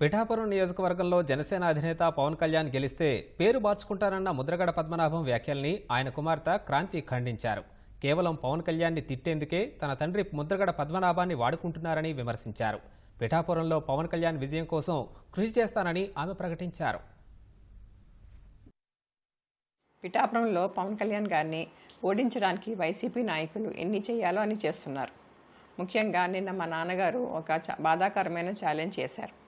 పిఠాపురం నియోజకవర్గంలో జనసేన అధినేత పవన్ కళ్యాణ్ గెలిస్తే పేరు మార్చుకుంటారన్న ముద్రగడ పద్మనాభం వ్యాఖ్యల్ని ఆయన కుమార్తె క్రాంతి ఖండించారు. కేవలం పవన్ కళ్యాణ్ని తిట్టేందుకే తన తండ్రి ముద్రగడ పద్మనాభాన్ని వాడుకుంటున్నారని విమర్శించారు. పిఠాపురంలో పవన్ కళ్యాణ్ విజయం కోసం కృషి చేస్తానని ఆమె ప్రకటించారు. పిఠాపురంలో పవన్ కళ్యాణ్ గారిని ఓడించడానికి వైసీపీ నాయకులు ఎన్ని చేయాలో అని చేస్తున్నారు. ముఖ్యంగా నిన్న మా నాన్నగారు ఒక బాధాకరమైన ఛాలెంజ్ చేశారు.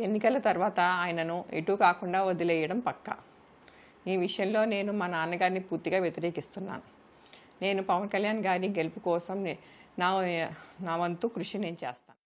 ఎన్నికల తర్వాత ఆయనను ఎటు కాకుండా వదిలేయడం పక్కా. ఈ విషయంలో నేను మా నాన్నగారిని పూర్తిగా వ్యతిరేకిస్తున్నాను. నేను పవన్ కళ్యాణ్ గారి గెలుపు కోసం నా నా వంతు కృషి నేను చేస్తాను.